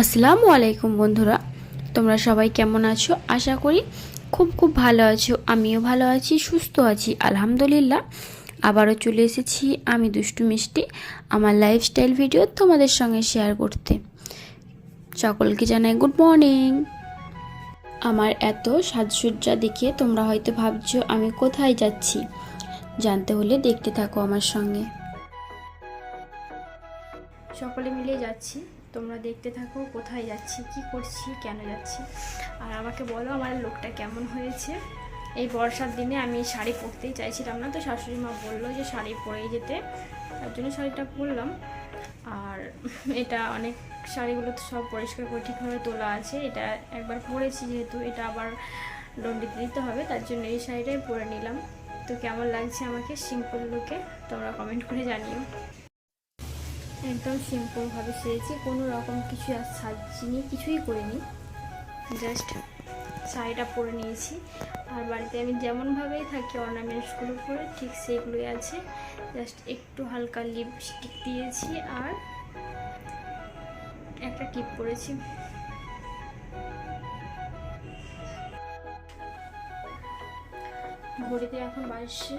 আসসালামু আলাইকুম বন্ধুরা, তোমরা সবাই কেমন আছো? আশা করি খুব খুব ভালো আছো, আমিও ভালো আছি, সুস্থ আছি, আলহামদুলিল্লাহ। আবারও চলে এসেছি আমি দুষ্টু মিষ্টি, আমার লাইফস্টাইল ভিডিও তোমাদের সঙ্গে শেয়ার করতে। সকলকে জানাই গুড মর্নিং আমার এত সাজসজ্জা দেখে তোমরা হয়তো ভাবছ আমি কোথায় যাচ্ছি, জানতে হলে দেখতে থাকো আমার সঙ্গে। সকলে মিলে যাচ্ছি। তোমরা দেখতে থাকো কোথায় যাচ্ছি, কি করছি, কেন যাচ্ছি। আর আমাকে বলো আমার লোকটা কেমন হয়েছে। এই বর্ষার দিনে আমি শাড়ি পরতেই চাইছিলাম না, তো শাশুড়ি মা বলল যে শাড়ি পরেই যেতে। তার জন্য শাড়িটা পরলাম। আর এটা অনেক শাড়িগুলো তো সব পরিষ্কার করে ঠিকভাবে তোলা আছে, এটা একবার পরেছি যেহেতু, এটা আবার দণ্ডিতে দিতে হবে, তার জন্য এই শাড়িটাই পরে নিলাম। তো কেমন লাগছে আমাকে সিম্পল লুকে তোমরা কমেন্ট করে জানিও। একদম সিম্পলভাবে সেরেছি। কোনো রকম কিছু আর সাজিনি কিছুই করিনি। জাস্ট শাড়িটা পরে নিয়েছি। আর বাড়িতে আমি যেমনভাবেই থাকি অর্নামেন্টসগুলো পরে, ঠিক সেইগুলোই আছে। জাস্ট একটু হালকা লিপস্টিক দিয়েছি আর একটা টিপ পরেছি। ঘড়িতে এখন বাজছে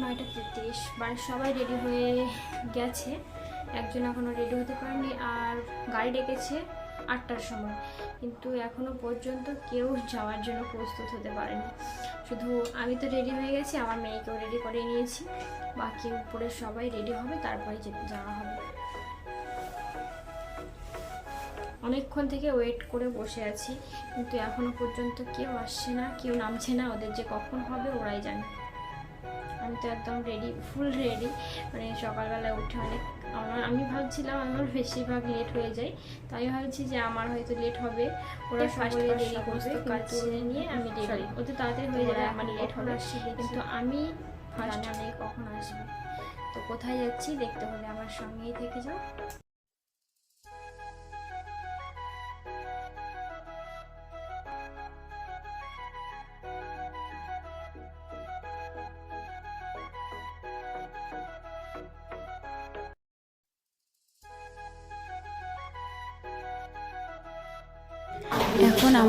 নয়টা তেত্রিশ, বাড়ির সবাই রেডি হয়ে গেছে। একজন এখনও রেডি হতে পারেনি আর গাড়ি ডেকেছে আটটার সময়। কিন্তু এখনও পর্যন্ত কেউ যাওয়ার জন্য প্রস্তুত হতে পারেনি। শুধু আমি তো রেডি হয়ে গেছি, আমার মেয়েকেও রেডি করে নিয়েছি। বাকি উপরে সবাই রেডি হবে, তারপরে যাওয়া হবে। অনেকক্ষণ থেকে ওয়েট করে বসে আছি কিন্তু এখনও পর্যন্ত কেউ আসছে না কেউ নামছে না ওদের যে কখন হবে ওরাই জানে। আমি তো একদম রেডি ফুল রেডি মানে সকালবেলা উঠে অনেক আমার আমি ভাবছিলাম আমার বেশিরভাগ লেট হয়ে যায় তাই ভাবছি যে আমার হয়তো লেট হবে ওরা ফার্স্ট দেরি করবে কাজ নিয়ে আমি রেডি ওদের তাড়াতাড়ি হয়ে যাবে আমার লেট হবে। কিন্তু আমি ফার্স্ট কখন আসবে। তো কোথায় যাচ্ছি দেখতে হলে আমার সঙ্গেই থেকে যাও।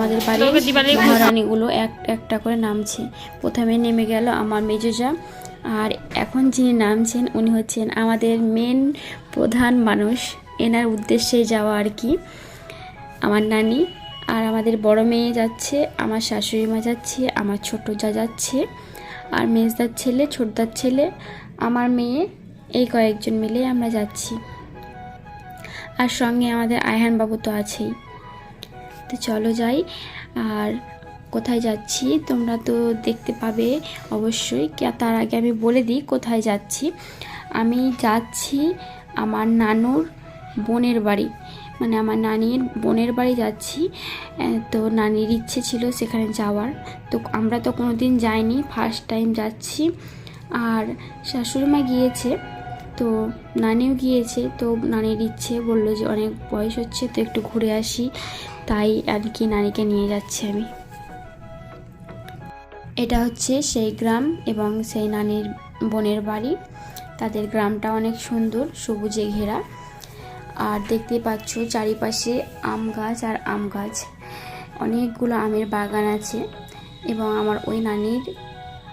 আমাদের বাড়ির মহারানীগুলো এক একটা করে নামছে। প্রথমে নেমে গেল আমার মেজোজা। আর এখন যিনি নামছেন উনি হচ্ছেন আমাদের মেন প্রধান মানুষ। এনার উদ্দেশ্যে যাওয়া আর কি। আমার নানি। আর আমাদের বড় মেয়ে যাচ্ছে আমার শাশুড়ি মা যাচ্ছে আমার ছোট যা যাচ্ছে। আর মেজদার ছেলে ছোটদার ছেলে আমার মেয়ে এই কয়েকজন মিলে আমরা যাচ্ছি। আর সঙ্গে আমাদের আয়হান বাবু তো আছেই। তো চলো যাই। আর কোথায় যাচ্ছি তোমরা তো দেখতে পাবে অবশ্যই। তার আগে আমি বলে দিই কোথায় যাচ্ছি। আমি যাচ্ছি আমার নানুর বোনের বাড়ি। মানে আমার নানির বোনের বাড়ি যাচ্ছি। তো নানির ইচ্ছে ছিল সেখানে যাওয়ার। তো আমরা তো কোনো দিন যাইনি ফার্স্ট টাইম যাচ্ছি। আর শাশুড়ি মা গিয়েছে। তো নানিও গিয়েছে, তো নানির ইচ্ছে বলল যে অনেক বয়স হচ্ছে, তো একটু ঘুরে আসি। তাই আর কি নানিকে নিয়ে যাচ্ছি আমি। এটা হচ্ছে সেই গ্রাম এবং সেই নানির বোনের বাড়ি। তাদের গ্রামটা অনেক সুন্দর, সবুজে ঘেরা। আর দেখতে পাচ্ছ চারিপাশে আম গাছ আর আম গাছ। অনেকগুলো আমের বাগান আছে এবং আমার ওই নানির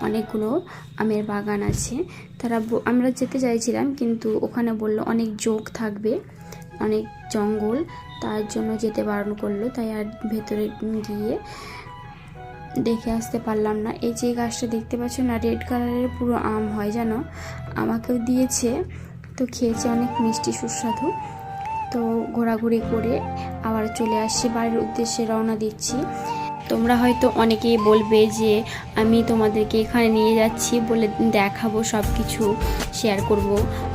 অনেকগুলো আমের বাগান আছে। তারা আমরা যেতে চাইছিলাম, কিন্তু ওখানে বলল অনেক যোগ থাকবে, অনেক জঙ্গল, তার জন্য যেতে বারণ করল, তাই আর ভেতরে গিয়ে দেখে আসতে পারলাম না। এই যে গাছটা দেখতে পাচ্ছ না, রেড কালারের পুরো আম হয় যেন আমাকেও দিয়েছে, তো খেয়েছে অনেক মিষ্টি, সুস্বাদু। তো ঘোরাঘুরি করে আবার চলে আসছি, বাড়ির উদ্দেশ্যে রওনা দিচ্ছি। তোমরা হয়তো অনেকেই বলবে যে আমি তোমাদেরকে এখানে নিয়ে যাচ্ছি বলে দেখাবো সব কিছু শেয়ার করব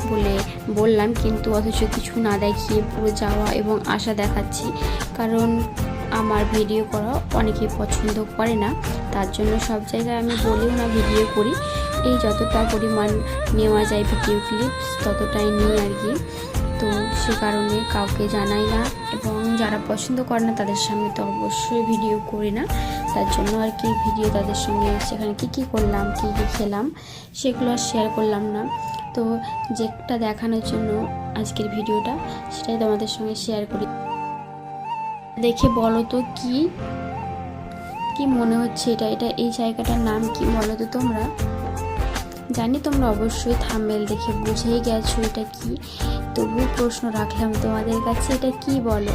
বলে বললাম। কিন্তু অথচ কিছু না দেখিয়ে পুরো যাওয়া এবং আশা দেখাচ্ছি। কারণ আমার ভিডিও করা অনেকেই পছন্দ করে না। তার জন্য সব জায়গায় আমি বলেও না ভিডিও করি। এই যতটা পরিমাণ নেওয়া যায় ভিডিও ক্লিপস ততটাই নিই আর কি। তো সে কারণে কাউকে জানাই না এবং যারা পছন্দ করে না, তাদের সামনে তো অবশ্যই ভিডিও করি না। তার জন্য আর কি ভিডিও তাদের সঙ্গে সেখানে কি কি করলাম, কি কি খেলাম, সেগুলো আর শেয়ার করলাম না। তো যেটা দেখানোর জন্য আজকের ভিডিওটা সেটাই তোমাদের সঙ্গে শেয়ার করি। দেখে বলো তো কি কি মনে হচ্ছে এটা? এটা এই জায়গাটার নাম কি বলো তো তোমরা? জানি তোমরা অবশ্যই থাম্বেল দেখে বুঝেই গেছো এটা কি। তবুও প্রশ্ন রাখলাম তোমাদের কাছে, এটা কি বলো?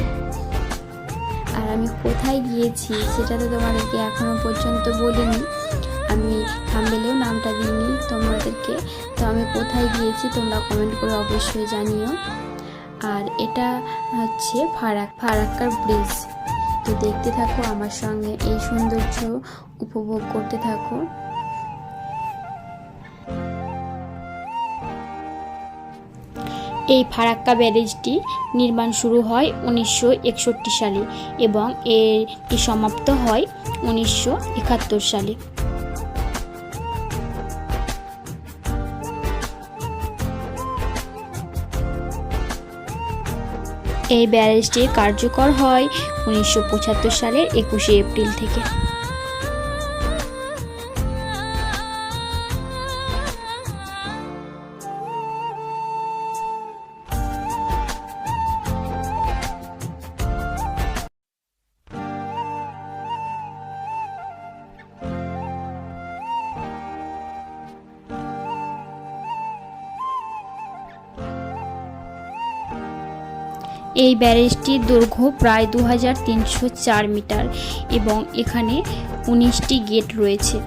আর আমি কোথায় গিয়েছি সেটা তো তোমাদেরকে এখনও পর্যন্ত বলিনি। আমি থাম্বেলেও নামটা দিইনি তোমাদেরকে। তো আমি কোথায় গিয়েছি তোমরা কমেন্ট করে অবশ্যই জানিও। আর এটা হচ্ছে ফারাক, ফারাক্কার ব্রিজ তো দেখতে থাকো আমার সঙ্গে এই সৌন্দর্য উপভোগ করতে থাকো। এই ফারাক্কা ব্যারেজটি নির্মাণ শুরু হয় উনিশশো একষট্টি সালে এবং এটি সমাপ্ত হয় উনিশশো একাত্তর সালে। এই ব্যারেজটি কার্যকর হয় উনিশশো পঁচাত্তর সালের একুশে এপ্রিল থেকে। এই ব্যারেজটির দৈর্ঘ্য প্রায় দু মিটার এবং এখানে উনিশটি গেট রয়েছে।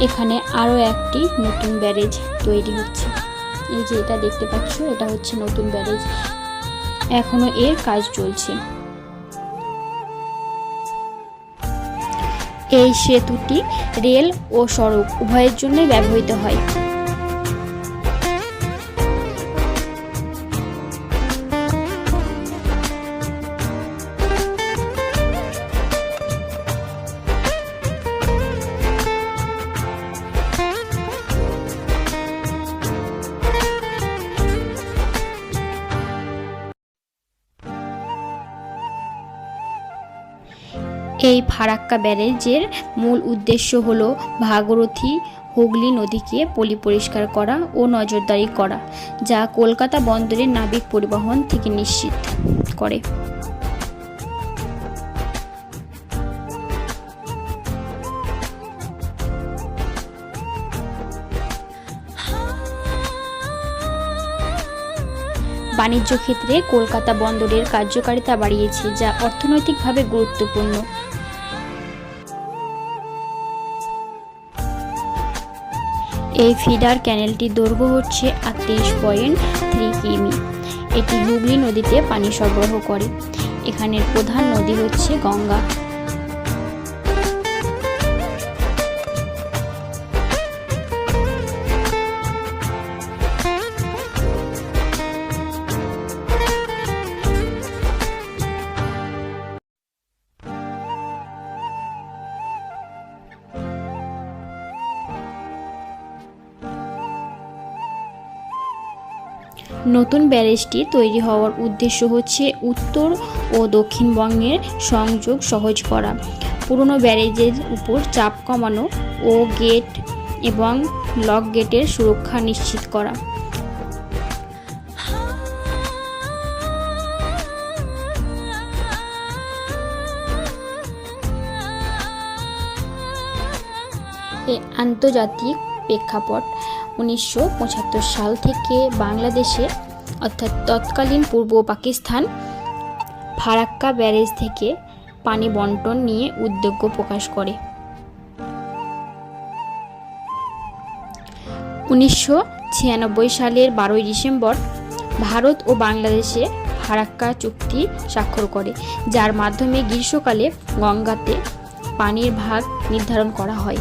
এখানে আরও একটি নতুন ব্যারেজ তৈরি হচ্ছে। এই যে এটা দেখতে পাচ্ছ, এটা হচ্ছে নতুন ব্যারেজ। এখনও এর কাজ চলছে। এই সেতুটি রেল ও সড়ক উভয়ের জন্যই ব্যবহৃত হয়। এই ফারাক্কা ব্যারেজের মূল উদ্দেশ্য হল ভাগরথী হুগলি নদীকে পলি পরিষ্কার করা ও নজরদারি করা, যা কলকাতা বন্দরের নাবিক পরিবহন থেকে নিশ্চিত করে। বাণিজ্য ক্ষেত্রে কলকাতা বন্দরের কার্যকারিতা বাড়িয়েছে, যা অর্থনৈতিকভাবে গুরুত্বপূর্ণ। এই ফিডার ক্যানেলটির দৈর্ঘ্য হচ্ছে আটত্রিশ পয়েন্ট থ্রি কিমি। এটি হুগলি নদীতে পানি সরবরাহ করে। এখানের প্রধান নদী হচ্ছে গঙ্গা। নতুন ব্যারেজটি তৈরি হওয়ার উদ্দেশ্য হচ্ছে উত্তর ও দক্ষিণবঙ্গের সংযোগ সহজ করা। পুরনো ব্যারেজের উপর চাপ কমানো ও গেট এবং লক গেটের সুরক্ষা নিশ্চিত করা। আন্তর্জাতিক প্রেক্ষাপট উনিশশো পঁচাত্তর সাল থেকে বাংলাদেশে অর্থাৎ তৎকালীন পূর্ব পাকিস্তান ফারাক্কা ব্যারেজ থেকে পানি বন্টন নিয়ে উদ্যোগ প্রকাশ করে। উনিশশো ছিয়ানব্বই সালের বারোই ডিসেম্বর ভারত ও বাংলাদেশে ফারাক্কা চুক্তি স্বাক্ষর করে, যার মাধ্যমে গ্রীষ্মকালে গঙ্গাতে পানির ভাগ নির্ধারণ করা হয়।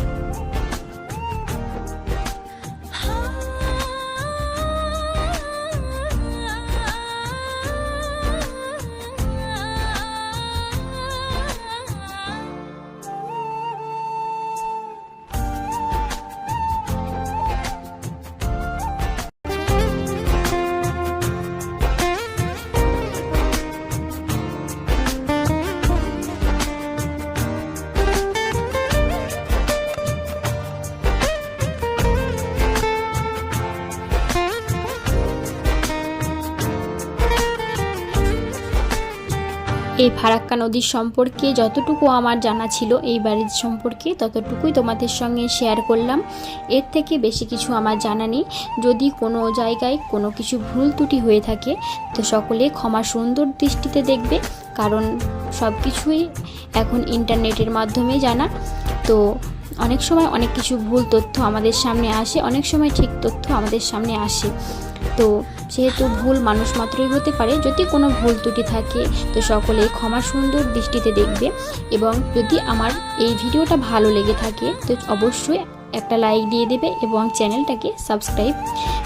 এই ফারাক্কা নদীর সম্পর্কে যতটুকু আমার জানা ছিল এই বাড়ির সম্পর্কে ততটুকুই তোমাদের সঙ্গে শেয়ার করলাম। এর থেকে বেশি কিছু আমার জানা নেই। যদি কোনো জায়গায় কোনো কিছু ভুল ত্রুটি হয়ে থাকে, তো সকলে ক্ষমা সুন্দর দৃষ্টিতে দেখবে, কারণ সব কিছুই এখন ইন্টারনেটের মাধ্যমে জানা। তো অনেক সময় অনেক কিছু ভুল তথ্য আমাদের সামনে আসে, অনেক সময় ঠিক তথ্য আমাদের সামনে আসে। তো যেহেতু ভুল মানুষ মাত্রই হতে পারে, যদি কোনো ভুল ত্রুটি থাকে, তো সকলেই ক্ষমা সুন্দর দৃষ্টিতে দেখবে এবং যদি আমার এই ভিডিওটা ভালো লেগে থাকে, তো অবশ্যই একটা লাইক দিয়ে দেবে এবং চ্যানেলটাকে সাবস্ক্রাইব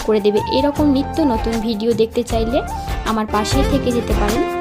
করে দেবে। এরকম নিত্য নতুন ভিডিও দেখতে চাইলে আমার পাশে থেকে যেতে পারেন।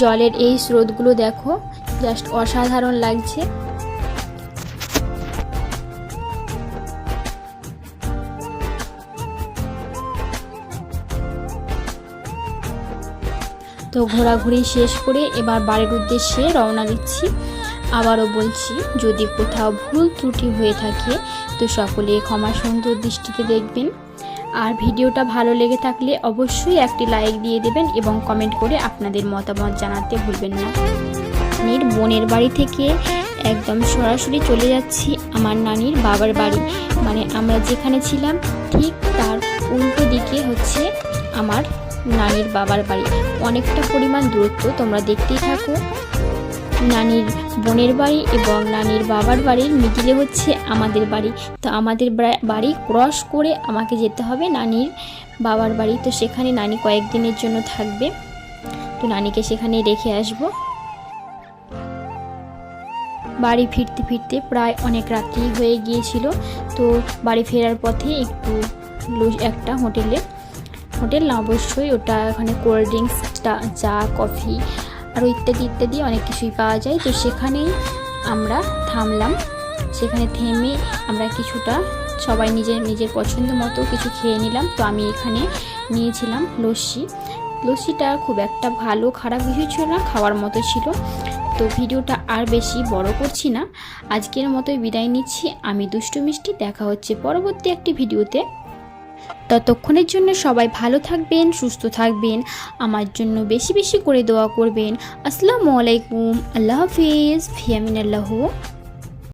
জলের এই স্রোতগুলো দেখো জাস্ট অসাধারণ লাগছে। তো ঘোরাঘুরি শেষ করে এবার বাড়ির উদ্দেশ্যে রওনা দিচ্ছি। আবারও বলছি, যদি কোথাও ভুল ত্রুটি হয়ে থাকে, তো সকলে ক্ষমা সুন্দর দৃষ্টিতে দেখবেন। আর ভিডিওটা ভালো লেগে থাকলে অবশ্যই একটি লাইক দিয়ে দেবেন এবং কমেন্ট করে আপনাদের মতামত জানাতে ভুলবেন না। নানির বোনের বাড়ি থেকে একদম সরাসরি চলে যাচ্ছি আমার নানির বাবার বাড়ি। মানে আমরা যেখানে ছিলাম, ঠিক তার উল্টো দিকে হচ্ছে আমার নানির বাবার বাড়ি। অনেকটা পরিমাণ দূরত্ব, তোমরা দেখতেই থাকো। নানির বোনের বাড়ি এবং নানির বাবার বাড়ির মিডিলে হচ্ছে আমাদের বাড়ি। তো আমাদের বাড়ি ক্রস করে আমাকে যেতে হবে নানির বাবার বাড়ি। তো সেখানে নানি কয়েকদিনের জন্য থাকবে। তো নানিকে সেখানে রেখে আসব। বাড়ি ফিরতে ফিরতে প্রায় অনেক রাত্রি হয়ে গিয়েছিল। তো বাড়ি ফেরার পথে একটু একটা হোটেলে, হোটেল না, অবশ্যই ওটা ওখানে কোল্ড ড্রিঙ্কস চা, কফি আরও ইত্যাদি ইত্যাদি অনেক কিছুই পাওয়া যায়। তো সেখানেই আমরা থামলাম। সেখানে থেমে আমরা কিছুটা সবাই নিজের নিজের পছন্দ মতো কিছু খেয়ে নিলাম। তো আমি এখানে নিয়েছিলাম লস্যি। লস্যিটা খুব একটা ভালো, খারাপ কিছু ছিল না, খাওয়ার মতো ছিল। তো ভিডিওটা আর বেশি বড় করছি না। আজকের মতোই বিদায় নিচ্ছি। আমি দুষ্টু মিষ্টি, দেখা হচ্ছে পরবর্তী একটি ভিডিওতে। ততক্ষণের জন্য সবাই ভালো থাকবেন, সুস্থ থাকবেন। আমার জন্য বেশি বেশি করে দোয়া করবেন। আসসালামু আলাইকুম। আল্লাহ হাফিজ। ফিয়ামিন আল্লাহ।